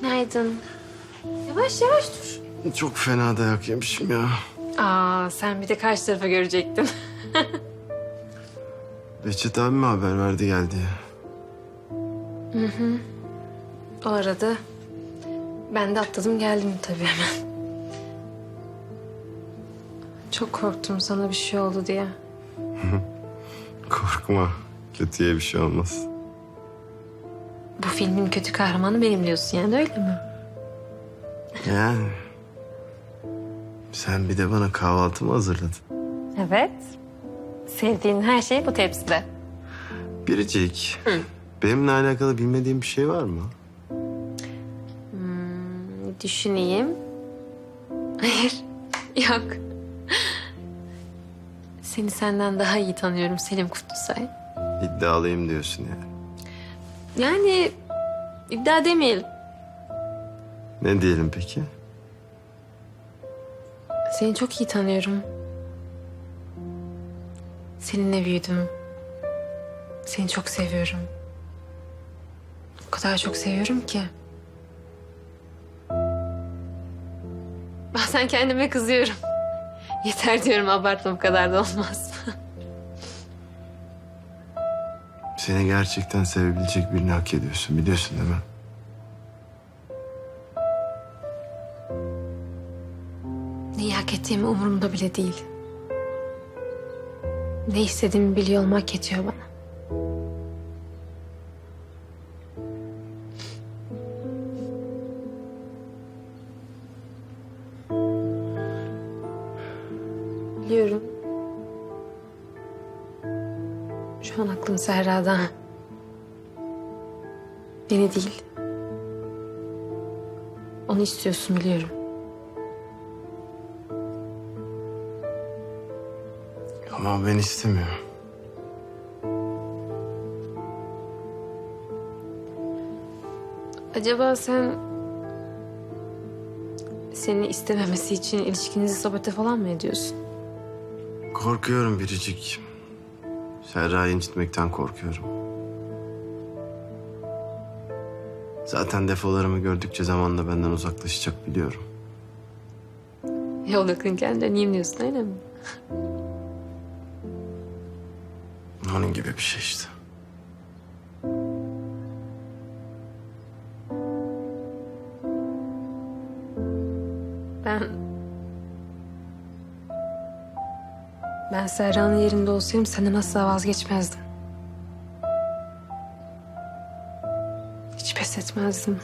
Günaydın. Yavaş yavaş dur. Çok fena dayak yemişim ya. Aa sen bir de karşı tarafı görecektin. Behçet abi mi haber verdi geldi ya? o arada ben de atladım geldim tabii hemen. Çok korktum sana bir şey oldu diye. Korkma. Kötüye bir şey olmaz. Filmin kötü kahramanı benim diyorsun yani öyle mi? Yani. Sen bir de bana kahvaltı mı hazırladın? Evet. Sevdiğin her şey bu tepside. Biricik. Benimle alakalı bilmediğin bir şey var mı? Düşüneyim. Hayır, yok. Seni senden daha iyi tanıyorum Selim Kutlusay. İddialıyım diyorsun yani. Yani iddia demeyelim. Ne diyelim peki? Seni çok iyi tanıyorum. Seninle büyüdüm. Seni çok seviyorum. O kadar çok seviyorum ki. Bazen kendime kızıyorum. Yeter diyorum abartma bu kadar da olmaz. Seni gerçekten sevebilecek birini hak ediyorsun biliyorsun değil mi? Neyi hak ettiğimi umurumda bile değil. Ne istediğimi biliyor olmak yetiyor bana. Şu an aklım Serra'da. Beni değil. Onu istiyorsun biliyorum. Ama ben istemiyorum. Acaba sen seni istememesi için ilişkinizi sabote falan mı ediyorsun? Korkuyorum Biricik. Serra'yı incitmekten korkuyorum. Zaten defolarımı gördükçe zamanla benden uzaklaşacak biliyorum. Yol yakınken döneyim diyorsun öyle mi? Onun gibi bir şey işte. Ben... Ben Serra'nın yerinde olsaydım senden asla vazgeçmezdim. Hiç pes etmezdim.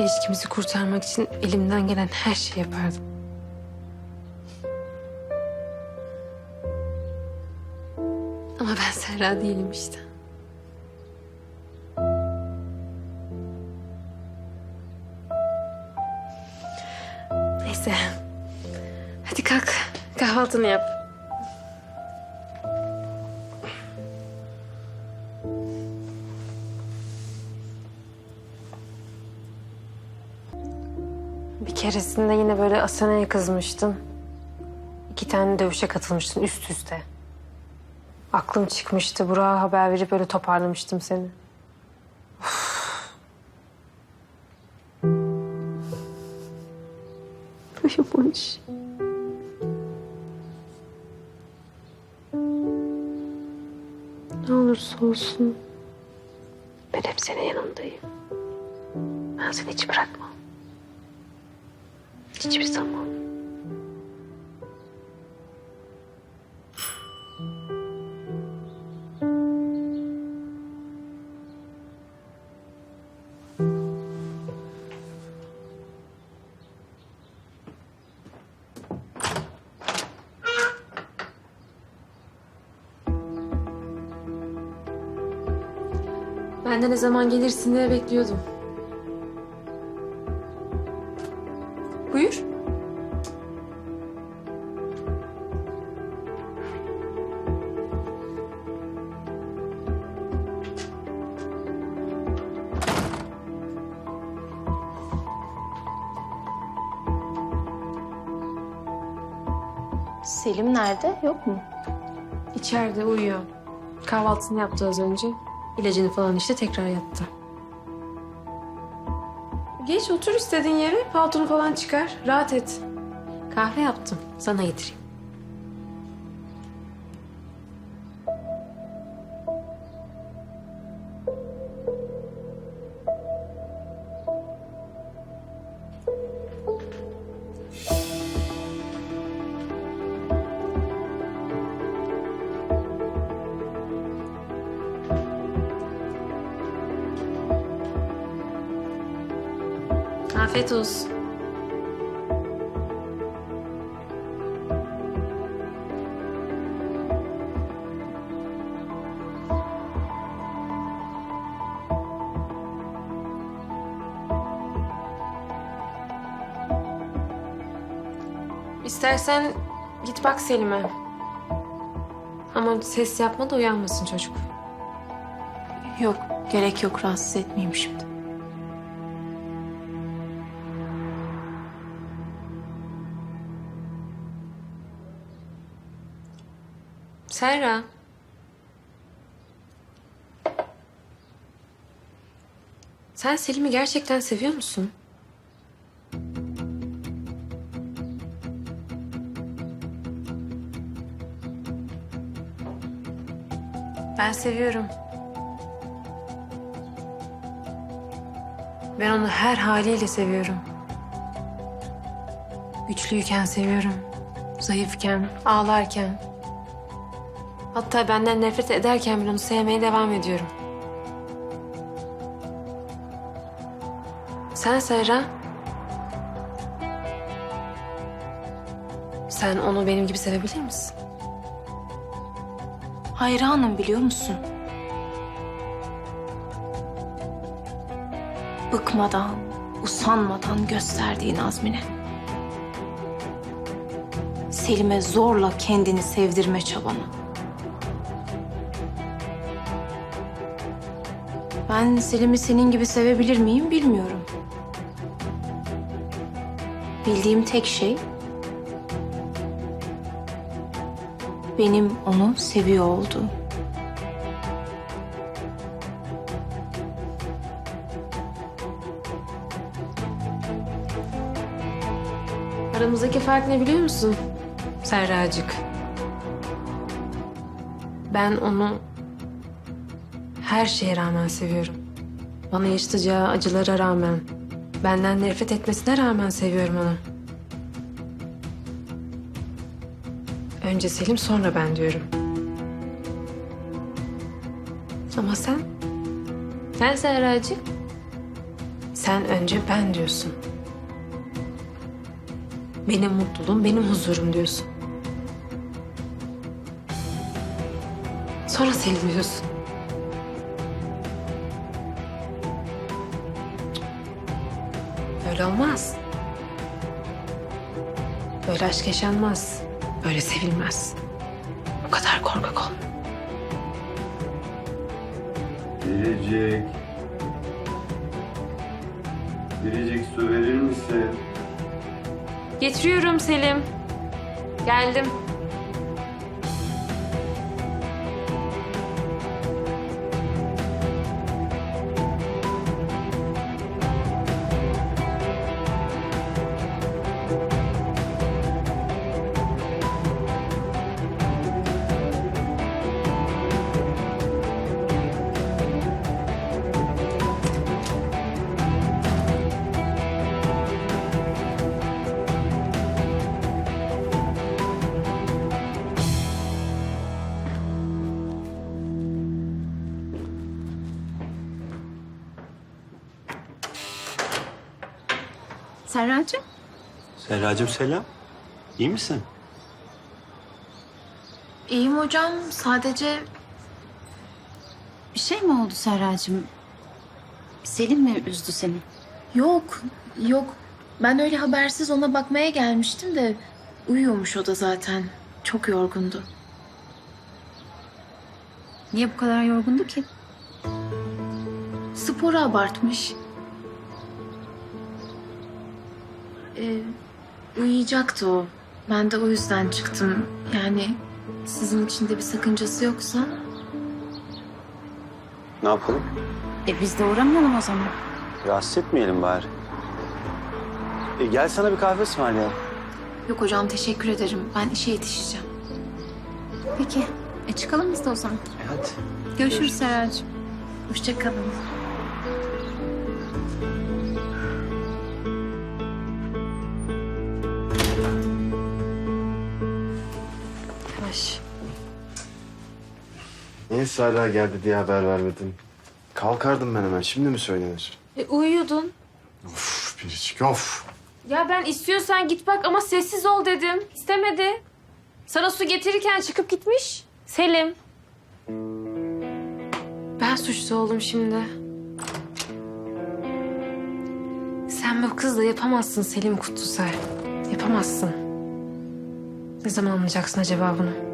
İlişkimizi kurtarmak için elimden gelen her şeyi yapardım. Ama ben Serra değilim işte. Kahvaltını yap. Bir keresinde yine böyle Asena'ya kızmıştın. İki tane dövüşe katılmıştın üst üste. Aklım çıkmıştı. Burak'a haber verip böyle toparlamıştım seni. Of. Uyumuş. olsun ben hep senin yanındayım. Ben seni hiç bırakmam. Hiçbir zaman. Ben de ne zaman gelirsin diye bekliyordum. Buyur. Selim nerede? Yok mu? İçeride uyuyor. Kahvaltısını yaptı az önce. İlacını falan işte tekrar yattı. Geç otur istediğin yere. Paltonu falan çıkar. Rahat et. Kahve yaptım. Sana getireyim. Afiyet olsun. İstersen git bak Selim'e. Ama ses yapma da uyanmasın çocuk. Yok, gerek yok. Rahatsız etmeyeyim şimdi. Serra. Sen Selim'i gerçekten seviyor musun? Ben seviyorum. Ben onu her haliyle seviyorum. Güçlüyken seviyorum. Zayıfken, ağlarken. Hatta benden nefret ederken bile onu sevmeye devam ediyorum. Sen Serra. Sen onu benim gibi sevebilir misin? Hayranım biliyor musun? Bıkmadan, usanmadan gösterdiğin azmine. Selim'e zorla kendini sevdirme çabanı. Ben Selim'i senin gibi sevebilir miyim bilmiyorum. Bildiğim tek şey benim onu seviyor olduğum. Aramızdaki fark ne biliyor musun? Serracık. Ben onu her şeye rağmen seviyorum. Bana yaşatacağı acılara rağmen, benden nefret etmesine rağmen seviyorum onu. Önce Selim sonra ben diyorum. Ama sen? Sen Serracık. Sen önce ben diyorsun. Benim mutluluğum, benim huzurum diyorsun. Sonra Selim diyorsun. Böyle olmaz. Böyle aşk yaşanmaz. Böyle sevilmez. Bu kadar korkak olma. Biricik. Biricik su verir misin? Getiriyorum Selim. Geldim. Serracığım? Serracığım selam. İyi misin? İyiyim hocam. Sadece Bir şey mi oldu Serracığım? Selim mi üzdü seni? yok, yok. Ben öyle habersiz ona bakmaya gelmiştim de uyuyormuş o da zaten. Çok yorgundu. Niye bu kadar yorgundu ki? Sporu abartmış. Ee, uyuyacaktı o. Ben de o yüzden çıktım. Yani sizin için de bir sakıncası yoksa Ne yapalım? E biz de uğramayalım o zaman. Rahatsız etmeyelim bari. E, gel sana bir kahve ısmarlayalım. Yok hocam teşekkür ederim. Ben işe yetişeceğim. Peki. E çıkalım biz de o zaman. E, hadi. Görüşürüz Serracığım. Hoşçakalın. Yavaş. Niye Sara geldi diye haber vermedin? Kalkardım ben hemen. Şimdi mi söylenir? E, uyuyordun. Of Biricik of. Ya ben istiyorsan git bak ama sessiz ol dedim. İstemedi. Sana su getirirken çıkıp gitmiş. Selim. Ben suçlu oldum şimdi. Sen bu kızla yapamazsın Selim Kutlusay. Yapamazsın. Ne zaman anlayacaksın acaba bunu?